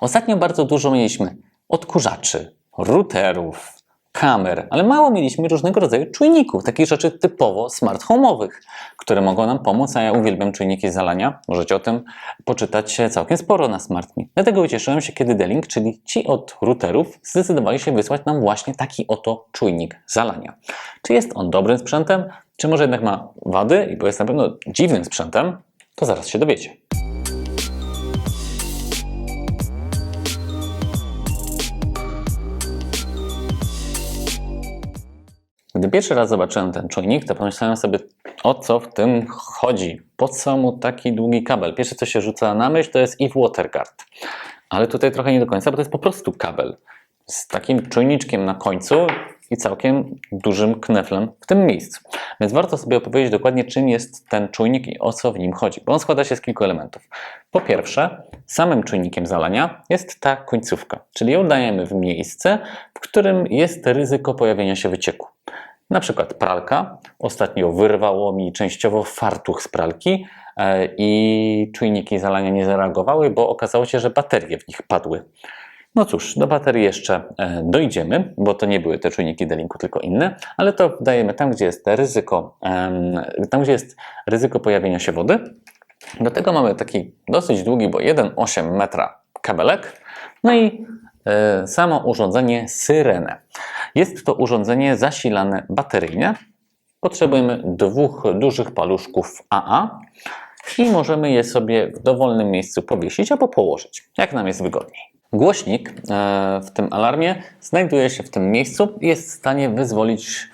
Ostatnio bardzo dużo mieliśmy odkurzaczy, routerów, kamer, ale mało mieliśmy różnego rodzaju czujników, takich rzeczy typowo smart home'owych, które mogą nam pomóc, a ja uwielbiam czujniki zalania. Możecie o tym poczytać całkiem sporo na SmartMe. Dlatego ucieszyłem się, kiedy D-Link, czyli ci od routerów, zdecydowali się wysłać nam właśnie taki oto czujnik zalania. Czy jest on dobrym sprzętem, czy może jednak ma wady, i bo jest na pewno dziwnym sprzętem, to zaraz się dowiecie. Gdy pierwszy raz zobaczyłem ten czujnik, to pomyślałem sobie, o co w tym chodzi? Po co mu taki długi kabel? Pierwsze, co się rzuca na myśl, to jest Eve WaterGuard. Ale tutaj trochę nie do końca, bo to jest po prostu kabel z takim czujniczkiem na końcu i całkiem dużym kneflem w tym miejscu. Więc warto sobie opowiedzieć dokładnie, czym jest ten czujnik i o co w nim chodzi, bo on składa się z kilku elementów. Po pierwsze, samym czujnikiem zalania jest ta końcówka, czyli ją dajemy w miejsce, w którym jest ryzyko pojawienia się wycieku. Na przykład pralka. Ostatnio wyrwało mi częściowo fartuch z pralki e, i czujniki zalania nie zareagowały, bo okazało się, że baterie w nich padły. No cóż, do baterii jeszcze e, dojdziemy, bo to nie były te czujniki D-Linku, tylko inne, ale to dajemy tam, gdzie jest ryzyko, tam, gdzie jest ryzyko pojawienia się wody. Do tego mamy taki dosyć długi, bo 1,8 metra kabelek, no i e, samo urządzenie Syrenę. Jest to urządzenie zasilane bateryjnie. Potrzebujemy dwóch dużych paluszków AA i możemy je sobie w dowolnym miejscu powiesić albo położyć, jak nam jest wygodniej. Głośnik e, w tym alarmie znajduje się w tym miejscu i jest w stanie wyzwolić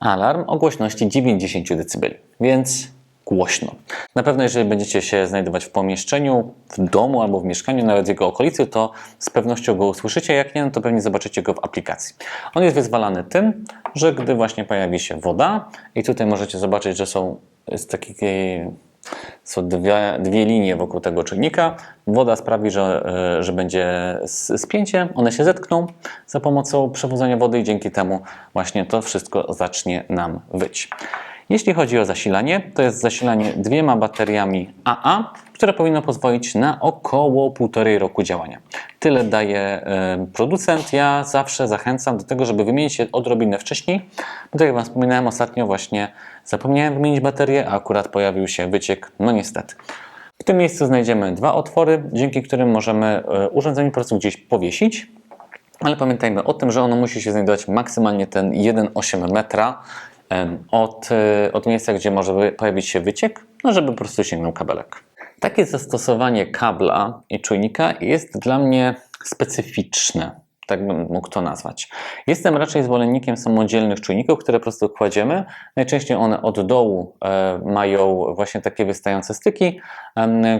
alarm o głośności 90 dB, więc głośno. Na pewno, jeżeli będziecie się znajdować w pomieszczeniu, w domu albo w mieszkaniu, nawet w jego okolicy, to z pewnością go usłyszycie. Jak nie, no to pewnie zobaczycie go w aplikacji. On jest wyzwalany tym, że gdy właśnie pojawi się woda, i tutaj możecie zobaczyć, że są takiej są dwie, dwie linie wokół tego czujnika. Woda sprawi, że, e, że będzie spięcie, one się zetkną za pomocą przewodzenia wody i dzięki temu właśnie to wszystko zacznie nam wyć. Jeśli chodzi o zasilanie, to jest zasilanie dwiema bateriami AA, które powinno pozwolić na około półtorej roku działania. Tyle daje producent. Ja zawsze zachęcam do tego, żeby wymienić je odrobinę wcześniej, bo tak jak Wam wspominałem ostatnio, właśnie zapomniałem wymienić baterię, a akurat pojawił się wyciek. No niestety. W tym miejscu znajdziemy dwa otwory, dzięki którym możemy e, urządzenie po prostu gdzieś powiesić. Ale pamiętajmy o tym, że ono musi się znajdować maksymalnie ten 1,8 metra od, e, od miejsca, gdzie może pojawić się wyciek, no żeby po prostu sięgnął kabelek. Takie zastosowanie kabla i czujnika jest dla mnie specyficzne. Tak bym mógł to nazwać. Jestem raczej zwolennikiem samodzielnych czujników, które po prostu kładziemy. Najczęściej one od dołu e, mają właśnie takie wystające styki,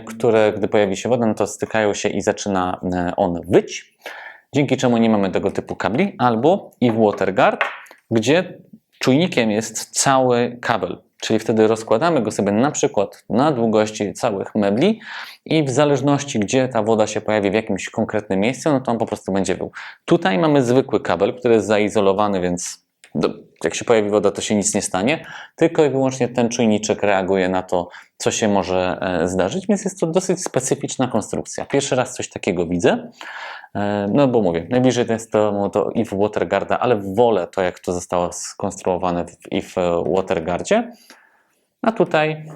które gdy pojawi się woda, no to stykają się i zaczyna e, on wyć dzięki czemu nie mamy tego typu kabli, albo i WaterGuard, gdzie czujnikiem jest cały kabel, czyli wtedy rozkładamy go sobie na przykład na długości całych mebli i w zależności gdzie ta woda się pojawi w jakimś konkretnym miejscu, no to on po prostu będzie wył. Tutaj mamy zwykły kabel, który jest zaizolowany, więc jak się pojawi woda, to się nic nie stanie, tylko i wyłącznie ten czujniczek reaguje na to, co się może e, zdarzyć, więc jest to dosyć specyficzna konstrukcja. Pierwszy raz coś takiego widzę. E, No bo mówię, najbliżej jest to, to i w WaterGuarda, ale wolę to, jak to zostało skonstruowane w, i w WaterGuardzie. A tutaj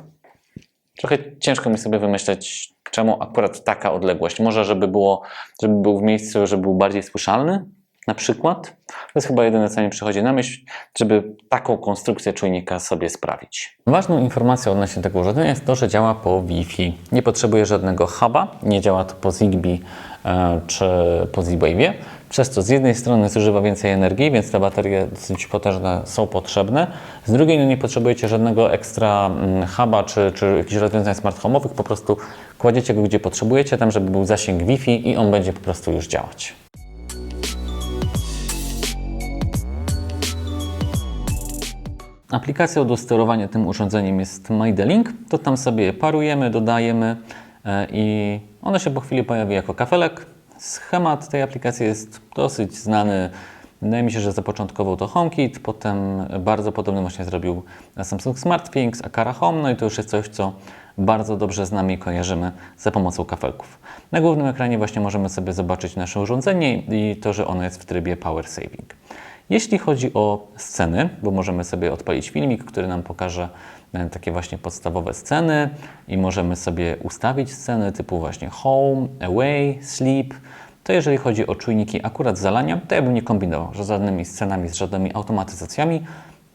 trochę ciężko mi sobie wymyśleć, czemu akurat taka odległość. Może, żeby, było, żeby był w miejscu, żeby był bardziej słyszalny, na przykład. To jest chyba jedyne, co mi przychodzi na myśl, żeby taką konstrukcję czujnika sobie sprawić. Ważną informacją odnośnie tego urządzenia jest to, że działa po Wi-Fi. Nie potrzebuje żadnego huba, nie działa to po Zigbee e, czy po Z-Wave'ie. Przez to z jednej strony zużywa więcej energii, więc te baterie dosyć potężne są potrzebne. Z drugiej no nie potrzebujecie żadnego ekstra mm, huba czy, czy jakichś rozwiązań smart home'owych, po prostu kładziecie go gdzie potrzebujecie, tam żeby był zasięg Wi-Fi i on będzie po prostu już działać. Aplikacją do sterowania tym urządzeniem jest MyDelink. To tam sobie je parujemy, dodajemy e, i ono się po chwili pojawi jako kafelek. Schemat tej aplikacji jest dosyć znany. Wydaje mi się, że zapoczątkował to HomeKit, potem bardzo podobny właśnie zrobił Samsung SmartThings, Akara Home, no i to już jest coś, co bardzo dobrze znamy i kojarzymy za pomocą kafelków. Na głównym ekranie właśnie możemy sobie zobaczyć nasze urządzenie i to, że ono jest w trybie Power Saving. Jeśli chodzi o sceny, bo możemy sobie odpalić filmik, który nam pokaże e, takie właśnie podstawowe sceny i możemy sobie ustawić sceny typu właśnie home, away, sleep, to jeżeli chodzi o czujniki akurat zalania, to ja bym nie kombinował z żadnymi scenami, z żadnymi automatyzacjami.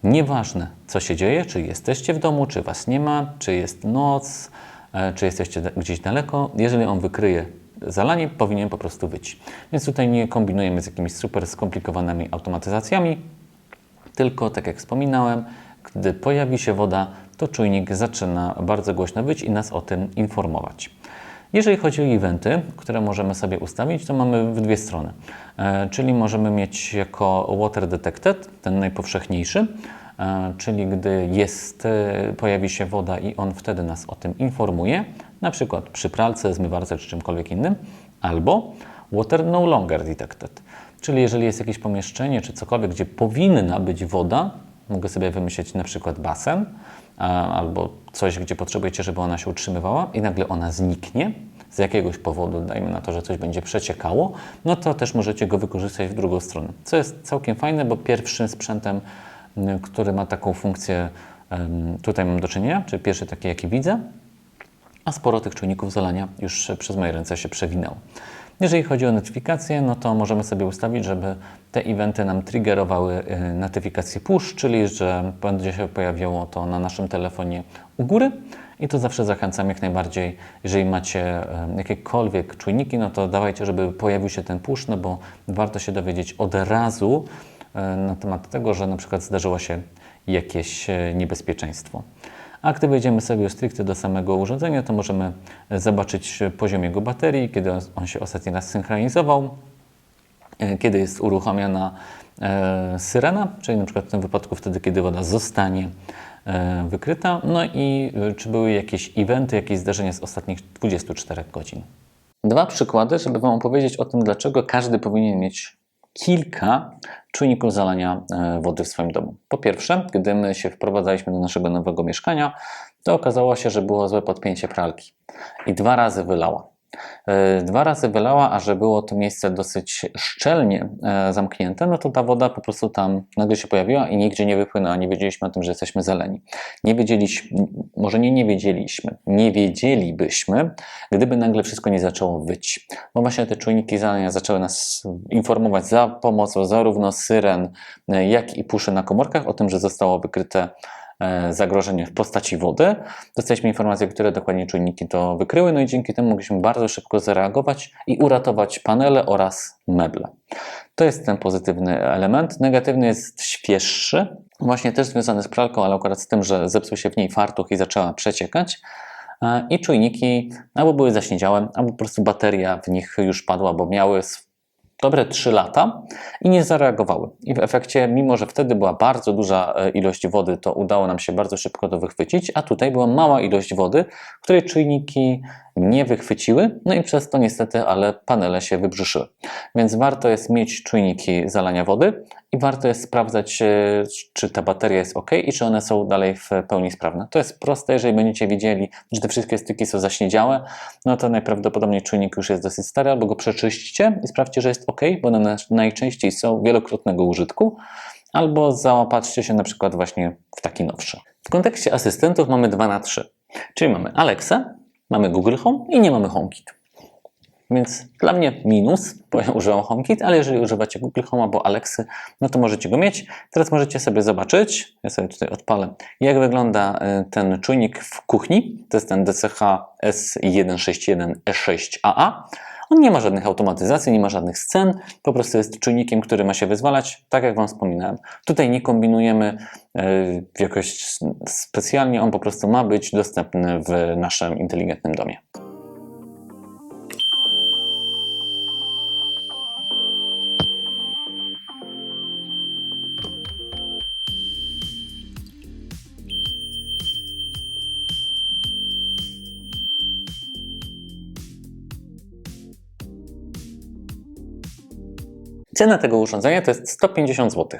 Nieważne, co się dzieje, czy jesteście w domu, czy was nie ma, czy jest noc, e, czy jesteście gdzieś daleko. Jeżeli on wykryje zalanie, powinien po prostu być. Więc tutaj nie kombinujemy z jakimiś super skomplikowanymi automatyzacjami, tylko tak jak wspominałem, gdy pojawi się woda, to czujnik zaczyna bardzo głośno wyć i nas o tym informować. Jeżeli chodzi o eventy, które możemy sobie ustawić, to mamy w dwie strony. E, czyli możemy mieć jako Water Detected, ten najpowszechniejszy, czyli gdy jest, e, pojawi się woda i on wtedy nas o tym informuje, na przykład przy pralce, zmywarce czy czymkolwiek innym, albo Water No Longer Detected, czyli jeżeli jest jakieś pomieszczenie czy cokolwiek, gdzie powinna być woda, mogę sobie wymyślić na przykład basen, albo coś, gdzie potrzebujecie, żeby ona się utrzymywała i nagle ona zniknie z jakiegoś powodu, dajmy na to, że coś będzie przeciekało, no to też możecie go wykorzystać w drugą stronę. Co jest całkiem fajne, bo pierwszym sprzętem, który ma taką funkcję, tutaj mam do czynienia, czyli pierwszy taki, jaki widzę, a sporo tych czujników zalania już przez moje ręce się przewinęło. Jeżeli chodzi o notyfikacje, no to możemy sobie ustawić, żeby te eventy nam triggerowały y, notyfikacje push, czyli że będzie się pojawiało to na naszym telefonie u góry. I to zawsze zachęcam jak najbardziej, jeżeli macie jakiekolwiek czujniki, no to dawajcie, żeby pojawił się ten push, no bo warto się dowiedzieć od razu na temat tego, że na przykład zdarzyło się jakieś niebezpieczeństwo. A gdy wejdziemy sobie stricte do samego urządzenia, to możemy zobaczyć poziom jego baterii, kiedy on się ostatni raz synchronizował, e, kiedy jest uruchomiona e, syrena, czyli na przykład w tym wypadku wtedy, kiedy woda zostanie e, wykryta, no i czy były jakieś eventy, jakieś zdarzenia z ostatnich 24 godzin. Dwa przykłady, żeby Wam opowiedzieć o tym, dlaczego każdy powinien mieć kilka czujników zalania e, wody w swoim domu. Po pierwsze, gdy my się wprowadzaliśmy do naszego nowego mieszkania, to okazało się, że było złe podpięcie pralki i dwa razy wylała. E, dwa razy wylała, a że było to miejsce dosyć szczelnie e, zamknięte, no to ta woda po prostu tam nagle się pojawiła i nigdzie nie wypłynęła. Nie wiedzieliśmy o tym, że jesteśmy zaleni. Nie wiedzieliśmy, może nie nie wiedzieliśmy, nie wiedzielibyśmy, gdyby nagle wszystko nie zaczęło wyć. Bo właśnie te czujniki zalania zaczęły nas informować za pomocą zarówno syren, e, jak i puszy na komórkach o tym, że zostało wykryte zagrożenie w postaci wody. Dostaliśmy informacje, które dokładnie czujniki to wykryły, no i dzięki temu mogliśmy bardzo szybko zareagować i uratować panele oraz meble. To jest ten pozytywny element. Negatywny jest świeższy, właśnie też związany z pralką, ale akurat z tym, że zepsuł się w niej fartuch i zaczęła przeciekać. E, I czujniki albo były zaśniedziałe, albo po prostu bateria w nich już padła, bo miały dobre 3 lata i nie zareagowały. I w efekcie, mimo że wtedy była bardzo duża e, ilość wody, to udało nam się bardzo szybko to wychwycić, a tutaj była mała ilość wody, której czujniki nie wychwyciły, no i przez to niestety, ale panele się wybrzyszyły. Więc warto jest mieć czujniki zalania wody i warto jest sprawdzać, e, czy ta bateria jest ok i czy one są dalej w pełni sprawne. To jest proste, jeżeli będziecie widzieli, że te wszystkie styki są zaśniedziałe, no to najprawdopodobniej czujnik już jest dosyć stary, albo go przeczyśćcie i sprawdźcie, że jest ok, bo one najczęściej są wielokrotnego użytku, albo zaopatrzcie się na przykład właśnie w taki nowszy. W kontekście asystentów mamy 2 na 3, czyli mamy Alexa, mamy Google Home i nie mamy HomeKit. Więc dla mnie minus, bo ja używam HomeKit, ale jeżeli używacie Google Home albo Alexy, no to możecie go mieć. Teraz możecie sobie zobaczyć, ja sobie tutaj odpalę, jak wygląda y, ten czujnik w kuchni. To jest ten DCH S161E6AA. On nie ma żadnych automatyzacji, nie ma żadnych scen, po prostu jest czujnikiem, który ma się wyzwalać, tak jak Wam wspominałem. Tutaj nie kombinujemy y, jakoś specjalnie, on po prostu ma być dostępny w naszym inteligentnym domie. Cena tego urządzenia to jest 150 zł.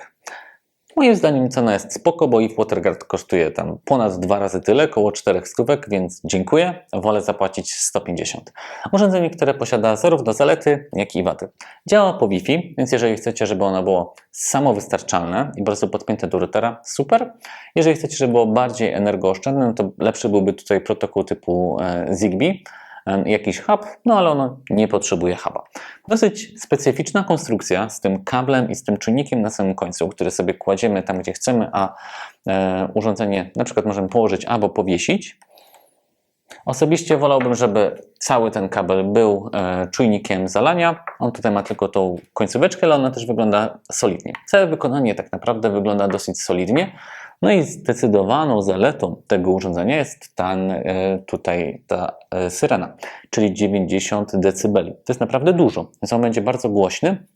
Moim zdaniem cena jest spoko, bo ich WaterGuard kosztuje tam ponad dwa razy tyle, około 4 stówek, więc dziękuję, wolę zapłacić 150. Urządzenie, które posiada zarówno zalety, jak i wady. Działa po Wi-Fi, więc jeżeli chcecie, żeby ono było samowystarczalne i po prostu podpięte do routera, super. Jeżeli chcecie, żeby było bardziej energooszczędne, no to lepszy byłby tutaj protokół typu e, Zigbee, jakiś hub, no ale ono nie potrzebuje huba. Dosyć specyficzna konstrukcja z tym kablem i z tym czujnikiem na samym końcu, który sobie kładziemy tam, gdzie chcemy, a e, urządzenie na przykład możemy położyć albo powiesić. Osobiście wolałbym, żeby cały ten kabel był e, czujnikiem zalania. On tutaj ma tylko tą końcóweczkę, ale ona też wygląda solidnie. Całe wykonanie tak naprawdę wygląda dosyć solidnie. No i zdecydowaną zaletą tego urządzenia jest ten, e, tutaj ta e, syrena, czyli 90 dB. To jest naprawdę dużo, więc on będzie bardzo głośny.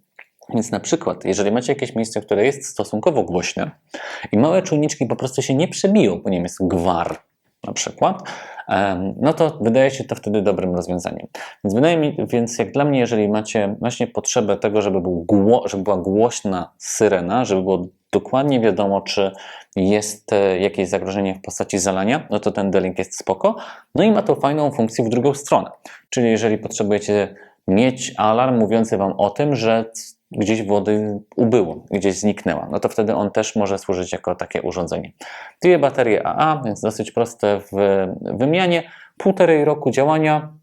Więc na przykład, jeżeli macie jakieś miejsce, które jest stosunkowo głośne i małe czujniczki po prostu się nie przebiją, bo nie jest gwar na przykład, no to wydaje się to wtedy dobrym rozwiązaniem. Więc wydaje mi, więc jak dla mnie, jeżeli macie właśnie potrzebę tego, żeby, był gło, żeby była głośna syrena, żeby było dokładnie wiadomo, czy jest e, jakieś zagrożenie w postaci zalania, no to ten D-Link jest spoko. No i ma to fajną funkcję w drugą stronę. Czyli jeżeli potrzebujecie mieć alarm mówiący Wam o tym, że gdzieś wody ubyło, gdzieś zniknęła, no to wtedy on też może służyć jako takie urządzenie. Dwie baterie AA, więc dosyć proste w wymianie. Półtorej roku działania,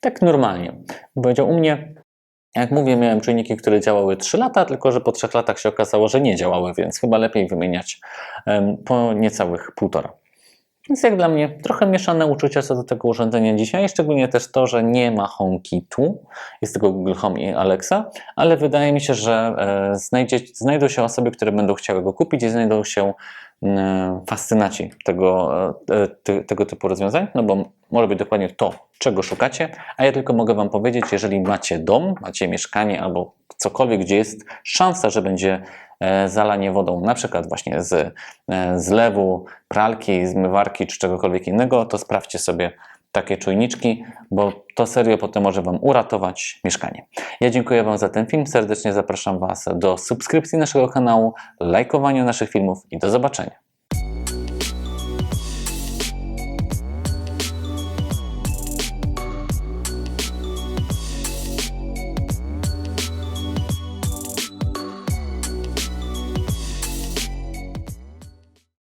tak normalnie. Powiedział u mnie, jak mówię, miałem czujniki, które działały 3 lata, tylko że po 3 latach się okazało, że nie działały, więc chyba lepiej wymieniać po niecałych półtora. Więc jak dla mnie trochę mieszane uczucia co do tego urządzenia dzisiaj, szczególnie też to, że nie ma HomeKitu, jest tylko Google Home i Alexa, ale wydaje mi się, że e, znajdzie, znajdą się osoby, które będą chciały go kupić i znajdą się mm, fascynaci tego, e, tego typu rozwiązań, no bo może być dokładnie to, czego szukacie, a ja tylko mogę Wam powiedzieć, jeżeli macie dom, macie mieszkanie albo cokolwiek, gdzie jest szansa, że będzie e, zalanie wodą, na przykład właśnie z e, zlewu, pralki, zmywarki czy czegokolwiek innego, to sprawdźcie sobie takie czujniczki, bo to serio potem może Wam uratować mieszkanie. Ja dziękuję Wam za ten film, serdecznie zapraszam Was do subskrypcji naszego kanału, lajkowania naszych filmów i do zobaczenia.